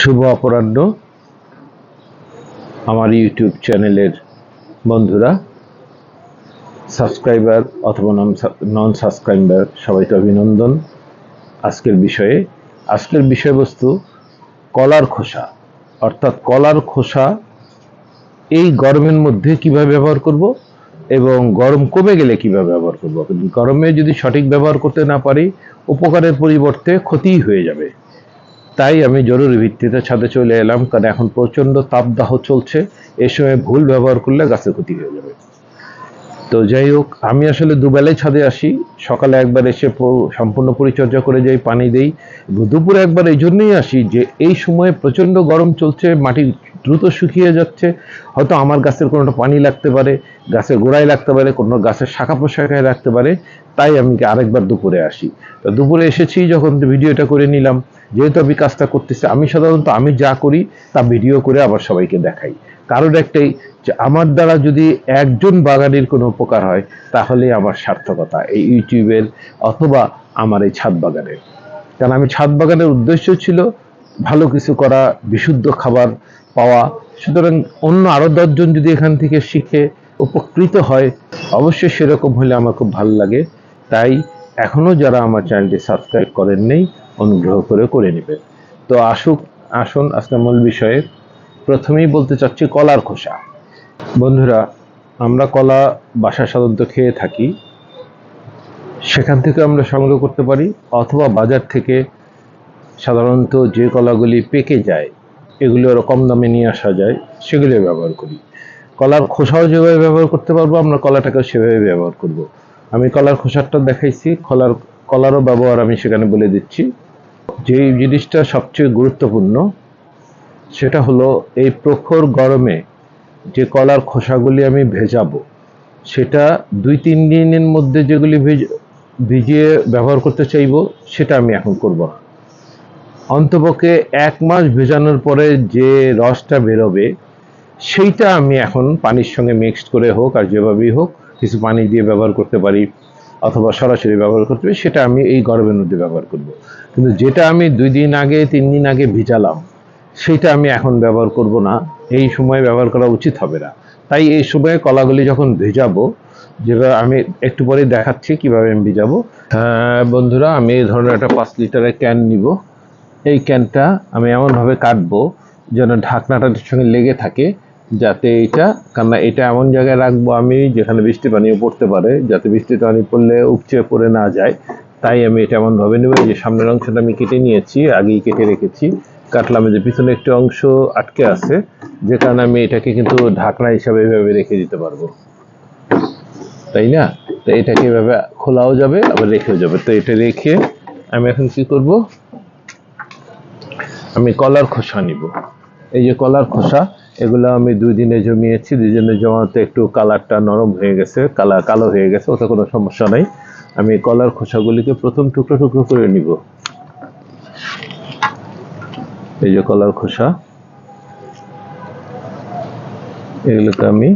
শুভ অপরাহ্ন আমার ইউটিউব চ্যানেলের বন্ধুরা সাবস্ক্রাইবার অথবা নন সাবস্ক্রাইবার সবাইকে অভিনন্দন। আজকের বিষয়ে, আজকের বিষয়বস্তু কলার খোসা। অর্থাৎ কলার খোসা এই গরমের মধ্যে কীভাবে ব্যবহার করব এবং গরম কমে গেলে কীভাবে ব্যবহার করব? গরমে যদি সঠিক ব্যবহার করতে না পারি, উপকারের পরিবর্তে ক্ষতিই হয়ে যাবে। তাই আমি জরুরি ভিত্তিতে ছাদে চলে এলাম, কারণ এখন প্রচণ্ড তাপদাহ চলছে। এ সময় ভুল ব্যবহার করলে গাছের ক্ষতি হয়ে যাবে। তো যাই হোক, আমি আসলে দুবেলায় ছাদে আসি। সকালে একবার এসে সম্পূর্ণ পরিচর্যা করে যাই, পানি দেই। দুপুরে একবার এই জন্যই আসি যে এই সময়ে প্রচণ্ড গরম চলছে, মাটি দ্রুত শুকিয়ে যাচ্ছে। হয়তো আমার গাছের কোনোটা পানি লাগতে পারে, গাছের গোড়ায় লাগতে পারে, কোনো গাছের শাখা প্রশাখায় লাগতে পারে। তাই আমি আরেকবার দুপুরে আসি। তো দুপুরে এসেছি, যখন ভিডিওটা করে নিলাম, যেহেতু আমি কাজটা করতেছি, আমি সাধারণত আমি যা করি, তা ভিডিও করে আবার সবাইকে দেখাই। কারণ একটাই, যে আমার দ্বারা যদি একজন বাগানের কোনো উপকার হয়, তাহলে আমার সার্থকতা এই ইউটিউবের অথবা আমার এই ছাদ বাগানের। কারণ আমি ছাদ বাগানের উদ্দেশ্য ছিল ভালো কিছু করা, বিশুদ্ধ খাবার পাওয়া। সুতরাং অন্য আরও দশজন যদি এখান থেকে শিখে উপকৃত হয়, অবশ্যই সেরকম হলে আমার খুব ভালো লাগে। তাই এখনও যারা আমার চ্যানেলটি সাবস্ক্রাইব করেন নেই অনুগ্রহ করে করে নেবেন। তো আসুক, আসুন আজকে মূল বিষয়ে। প্রথমেই বলতে চাচ্ছি কলার খোসা। বন্ধুরা, আমরা কলা বাসা সাধারণত খেয়ে থাকি। সেখান থেকে আমরা সংগ্রহ করতে পারি, অথবা বাজার থেকে সাধারণত যে কলাগুলি পেকে যায়, এগুলো কম দামে নিয়ে আসা যায়, সেগুলো ব্যবহার করি। কলার খোসাও যেভাবে ব্যবহার করতে পারব, আমরা কলাটাকেও সেভাবে ব্যবহার করব। আমি কলার খোসাটা দেখাইছি, কলার, কলারও ব্যবহার আমি সেখানে বলে দিচ্ছি। যেই জিনিসটা সবচেয়ে গুরুত্বপূর্ণ, সেটা হলো এই প্রখর গরমে যে কলার খোসাগুলি আমি ভেজাবো, সেটা দুই তিন দিনের মধ্যে যেগুলি ভেজ, ভিজিয়ে ব্যবহার করতে চাইব, সেটা আমি এখন করব না। অন্তপক্ষে এক মাস ভেজানোর পরে যে রসটা বেরোবে, সেইটা আমি এখন পানির সঙ্গে মিক্সড করে হোক আর যেভাবেই হোক কিছু পানি দিয়ে ব্যবহার করতে পারি অথবা সরাসরি ব্যবহার করতে পারি, সেটা আমি এই গরমের মধ্যে ব্যবহার করব। কিন্তু যেটা আমি দুই দিন আগে, তিন দিন আগে ভিজালাম, সেটা আমি এখন ব্যবহার করব না। এই সময় ব্যবহার করা উচিত হবে না। তাই এই সময়ে কলাগুলি যখন ভেজাবো যেভাবে আমি একটু পরে দেখাচ্ছি কীভাবে আমি ভিজাবো। হ্যাঁ বন্ধুরা, আমি এই ধরনের একটা পাঁচ লিটারের ক্যান নিব। এই ক্যানটা আমি এমনভাবে কাটবো যেন ঢাকনাটার সঙ্গে লেগে থাকে। যাতে এটা, কেননা এটা এমন জায়গায় রাখব আমি যেখানে বৃষ্টি পানিও পড়তে পারে, যাতে বৃষ্টি পানি পড়লে উপচে পড়ে না যায়। তাই আমি এটা এমনভাবে নেব যে সামনের অংশটা আমি কেটে নিয়েছি, আগেই কেটে রেখেছি। কাটলাম যে পিছনে একটু অংশ আটকে আছে, যে কারণে আমি এটাকে কিন্তু ঢাকনা হিসাবে এভাবে রেখে দিতে পারব। তাই না? তো এটাকে এভাবে খোলাও যাবে, আবার রেখেও যাবে। তো এটা রেখে আমি এখন কি করব? আমি কলার খোসা নিব। এই যে কলার খোসা এগুলো আমি দুই দিনে জমিয়েছি, দুই দিনে জমাতে একটু কালারটা নরম হয়ে গেছে, কালার কালো হয়ে গেছে, ওতে কোনো সমস্যা নাই। আমি কলার খোসাগুলিকে প্রথম টুকরো টুকরো করে নিব। এই যে কলার খোসা, এগুলোকে আমি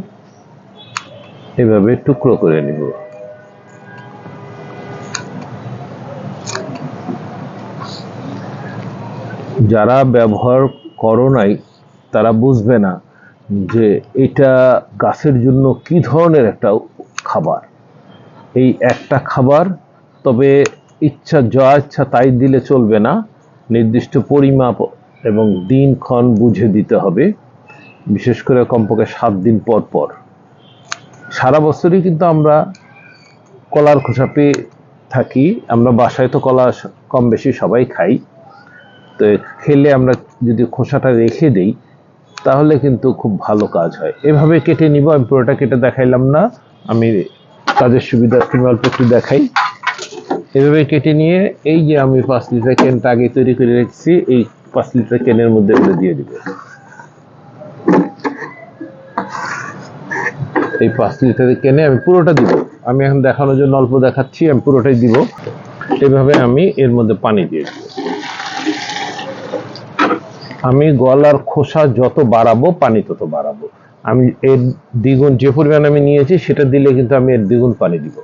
এভাবে টুকরো করে নিব। যারা ব্যবহার করো নাই তারা বুঝবে না যে এটা গাছের জন্য কি ধরনের একটা খাবার। এই একটা খাবার, তবে ইচ্ছা যা ইচ্ছা তাই দিলে চলবে না। নির্দিষ্ট পরিমাপ এবং দিনক্ষণ বুঝে দিতে হবে, বিশেষ করে কমপক্ষে সাত দিন পর পর। সারা বছরই কিন্তু আমরা কলার খোসা পেয়ে থাকি। আমরা বাসায় তো কলা কম বেশি সবাই খাই। তো খেলে আমরা যদি খোসাটা রেখে দেই তাহলে কিন্তু খুব ভালো কাজ হয়। এভাবে কেটে নিব, আমি পুরোটা কেটে দেখাইলাম না। আমি কাজের সুবিধা অল্প একটু দেখাই। এভাবে কেটে নিয়ে এই যে আমি পাঁচ লিটার ক্যানটা আগে তৈরি করে রেখেছি, এই পাঁচ লিটার ক্যানের মধ্যে এগুলো দিয়ে দিব। এই পাঁচ লিটার ক্যানে আমি পুরোটা দিব। আমি এখন দেখানোর জন্য অল্প দেখাচ্ছি, আমি পুরোটাই দিব। এভাবে আমি এর মধ্যে পানি দিয়ে দিব। আমি গলার খোসা যত বাড়াবো, পানি তত বাড়াবো। আমি এর দ্বিগুণ যে পরিমাণ আমি নিয়েছি, সেটা দিলে কিন্তু আমি এর দ্বিগুণ পানি দিব।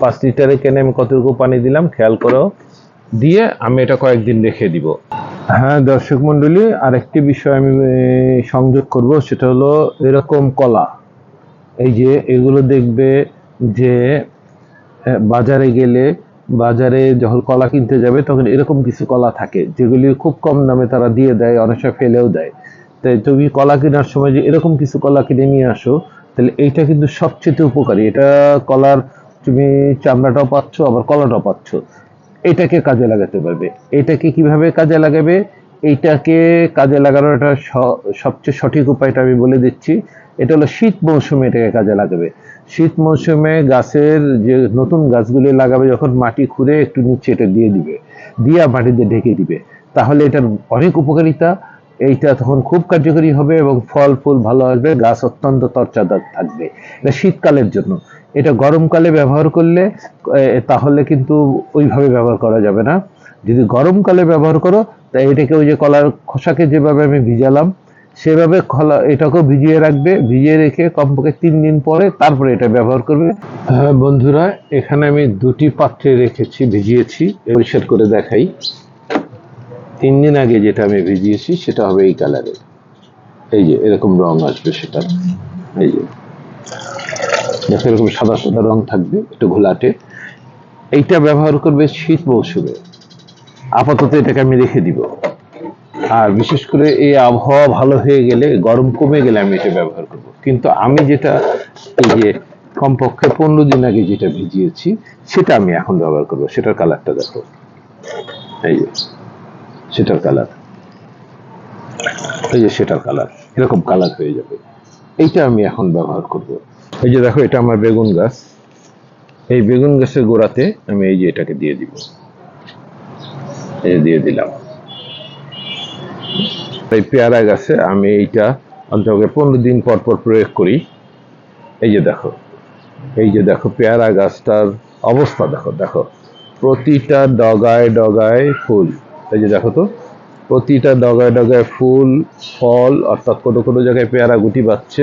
পাঁচ লিটারে কেনে আমি কতটুকু পানি দিলাম, খেয়াল করো। দিয়ে আমি এটা কয়েকদিন রেখে দিব। হ্যাঁ দর্শক মন্ডলী আরেকটি বিষয় আমি সংযোগ করব, সেটা হলো এরকম কলা। এই যে, এগুলো দেখবে যে বাজারে গেলে বাজারে যখন কলা কিনতে যাবে, তখন এরকম কিছু কলা থাকে, যেগুলি খুব কম দামে তারা দিয়ে দেয়, অনেক সময় ফেলেও দেয়। তাই তুমি কলা কেনার সময় যে এরকম কিছু কলা কিনে নিয়ে আসো, তাহলে এইটা কিন্তু সবচেয়ে উপকারী। এটা কলার তুমি চামড়াটাও পাচ্ছ, আবার কলাটাও পাচ্ছ। এটাকে কাজে লাগাতে পারবে। এটাকে কীভাবে কাজে লাগাবে? এইটাকে কাজে লাগানোর একটা সবচেয়ে সঠিক উপায়টা আমি বলে দিচ্ছি। এটা হলো শীত মৌসুমে এটাকে কাজে লাগাবে। শীত মৌসুমে গাছের যে নতুন গাছগুলি লাগাবে, যখন মাটি খুঁড়ে একটু নিচে এটা দিয়ে দিবে, দিয়া মাটিতে ঢেকে দিবে। তাহলে এটার অনেক উপকারিতা, এইটা তখন খুব কার্যকরী হবে এবং ফল, ফুল ভালো আসবে, গাছ অত্যন্ত তরচাদার থাকবে। এটা শীতকালের জন্য। এটা গরমকালে ব্যবহার করলে তাহলে কিন্তু ওইভাবে ব্যবহার করা যাবে না। যদি গরমকালে ব্যবহার করো তাই এটাকে ওই যে কলার খোসাকে যেভাবে আমি ভিজালাম সেভাবে খোলা, এটাকেও ভিজিয়ে রাখবে, ভিজিয়ে রেখে কমপক্ষে তিন দিন পরে তারপরে এটা ব্যবহার করবে। হ্যাঁ বন্ধুরা, এখানে আমি দুটি পাত্রে রেখেছি, ভিজিয়েছি, পরিষ্কার করে দেখাই। তিন দিন আগে যেটা আমি ভিজিয়েছি, সেটা হবে এই কালারের এই যে, এরকম রং আসবে সেটা। এই যে, দেখো এরকম সাদা সাদা রং থাকবে, একটু ঘোলাটে। এইটা ব্যবহার করবে শীত মৌসুমে। আপাতত এটাকে আমি রেখে দিব। আর বিশেষ করে এই আবহাওয়া ভালো হয়ে গেলে, গরম কমে গেলে আমি এটা ব্যবহার করব। কিন্তু আমি যেটা, এই যে কমপক্ষে পনেরো দিন আগে যেটা ভিজিয়েছি, সেটা আমি এখন ব্যবহার করব। সেটার কালারটা দেখো। এই যে, সেটার কালার। এই যে, সেটার কালার। এরকম কালার হয়ে যাবে। এইটা আমি এখন ব্যবহার করব। এই যে দেখো, এটা আমার বেগুন গাছ। এই বেগুন গাছের গোড়াতে আমি এই যে এটাকে দিয়ে দিব। এই যে দিয়ে দিলাম। এই পেয়ারা গাছে আমি এইটা অন্তত পনেরো দিন পর পর প্রয়োগ করি। এই যে দেখো, এই যে দেখো পেয়ারা গাছটার অবস্থা দেখো দেখো। প্রতিটা ডগায় ডগায় ফুল। এই যে দেখো তো, প্রতিটা ডগায় ডগায় ফুল, ফল, অর্থাৎ কোনো কোনো জায়গায় পেয়ারা গুটি পাচ্ছে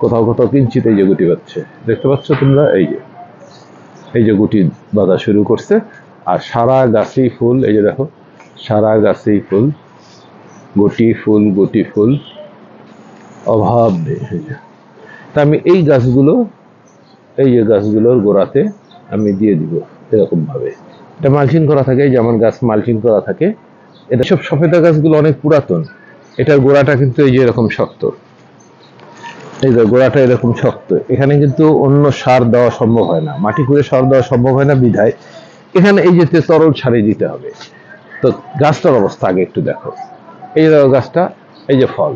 কোথাও কোথাও কিঞ্চিত এই যে গুটি পাচ্ছে দেখতে পাচ্ছ তোমরা? এই যে এই যে গুটি বাঁধা শুরু করছে। আর সারা গাছেই ফুল, এই যে দেখো, সারা গাছেই ফুল। গুটি ফুল গুটি ফুল, অভাব। তা আমি এই গাছগুলো, এই যে গাছগুলোর গোড়াতে আমি দিয়ে দিব এরকম ভাবে এটা মালচিং করা থাকে যেমন গাছ মালচিং করা থাকে। এটা সব সফেদা গাছগুলো অনেক পুরাতন। এটার গোড়াটা কিন্তু এই যে এরকম শক্ত। এই যে গোড়াটা এরকম শক্ত। এখানে কিন্তু অন্য সার দেওয়া সম্ভব হয় না। মাটি খুঁড়ে সার দেওয়া সম্ভব হয় না বিধায়। এখানে এই যে তরল সারে দিতে হবে। তো গাছটার অবস্থা আগে একটু দেখো। এই গাছটা এই যে ফল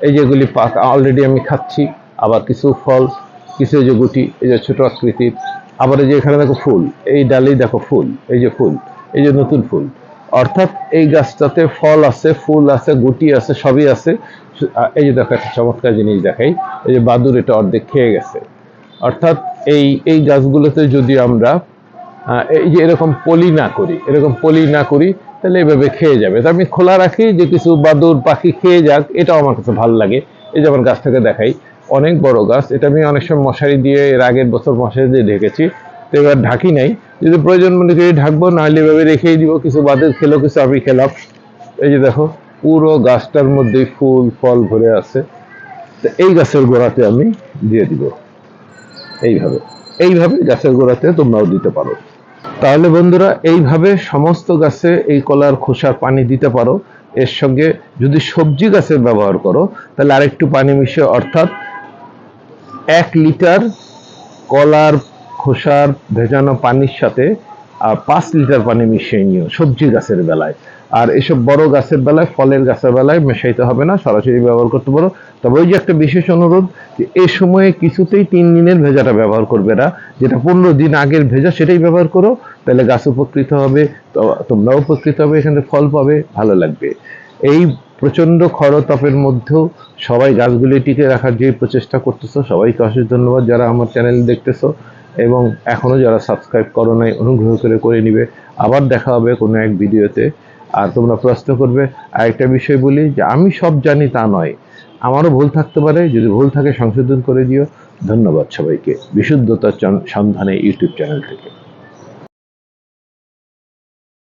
এই যেগুলি পাক অলরেডি আমি খাচ্ছি আবার কিছু ফল কিছু যে গুটি এই যে ছোট আকৃতির আবার এই যে এখানে দেখো ফুল এই ডালেই দেখো ফুল এই যে ফুল এই যে নতুন ফুল অর্থাৎ এই গাছটাতে ফল আছে ফুল আছে গুটি আছে সবই আছে এই যে দেখো একটা চমৎকার জিনিস দেখাই এই যে বাদুর এটা অর্ধেক খেয়ে গেছে অর্থাৎ এই এই গাছগুলোতে যদি আমরা এই যে এরকম পলি না করি এরকম পলি না করি তাহলে এভাবে খেয়ে যাবে। তো আমি খোলা রাখি যে কিছু বাদুর পাখি খেয়ে যাক, এটাও আমার কাছে ভালো লাগে। এই যে আমার গাছটাকে দেখাই, অনেক বড় গাছ। এটা আমি অনেক সময় মশারি দিয়ে, এর আগের বছর মশারি দিয়ে ঢেকেছি। তো এবার ঢাকি নাই। যদি প্রয়োজন মনে করি ঢাকবো, নাহলে এভাবে রেখেই দিব। কিছু বাদুর খেলো, কিছু আমি খেলাম। এই যে দেখো, পুরো গাছটার মধ্যে ফুল, ফল ভরে আছে। তো এই গাছের গোড়াতে আমি দিয়ে দিব। এইভাবে। এইভাবে গাছের গোড়াতে তোমরাও দিতে পারো। তাহলে বন্ধুরা, এইভাবে সমস্ত গাছে এই কলার খোসার পানি দিতে পারো। এর সঙ্গে যদি সবজি গাছের ব্যবহার করো, তাহলে আরেকটু পানি মিশে অর্থাৎ এক লিটার কলার খোসার ভেজানো পানির সাথে পাঁচ লিটার পানি মিশিয়ে নিও, সবজি গাছের বেলায়। আর এসব বড় গাছের বেলায়, ফলের গাছের বেলায় মেশাইতে হবে না, সরাসরি ব্যবহার করতে পারো। তবে ওই যে একটা বিশেষ অনুরোধ যে এই সময়ে কিছুতেই তিন দিনের ভেজাটা ব্যবহার করবে না। যেটা পনেরো দিন আগের ভেজা, সেটাই ব্যবহার করো। তাহলে গাছ উপকৃত হবে তোমরাও উপকৃত হবে, এখানে ফল পাবে, ভালো লাগবে। এই প্রচণ্ড খরতাপের মধ্যেও সবাই গাছগুলি টিকে রাখার যে প্রচেষ্টা করতেছো, সবাইকে অশেষ ধন্যবাদ। যারা আমার চ্যানেল দেখতেছো এবং এখনও যারা সাবস্ক্রাইব করো নাই, অনুগ্রহ করে করে নিবে। আবার দেখা হবে কোনো এক ভিডিওতে। আর তোমরা প্রশ্ন করবে আর একটা বিষয় বলি যে আমি সব জানি তা নয়। আমারও ভুল থাকতে পারে, যদি ভুল থাকে সংশোধন করে দিও। ধন্যবাদ সবাইকে। বিশুদ্ধতার সন্ধানে ইউটিউব চ্যানেল থেকে।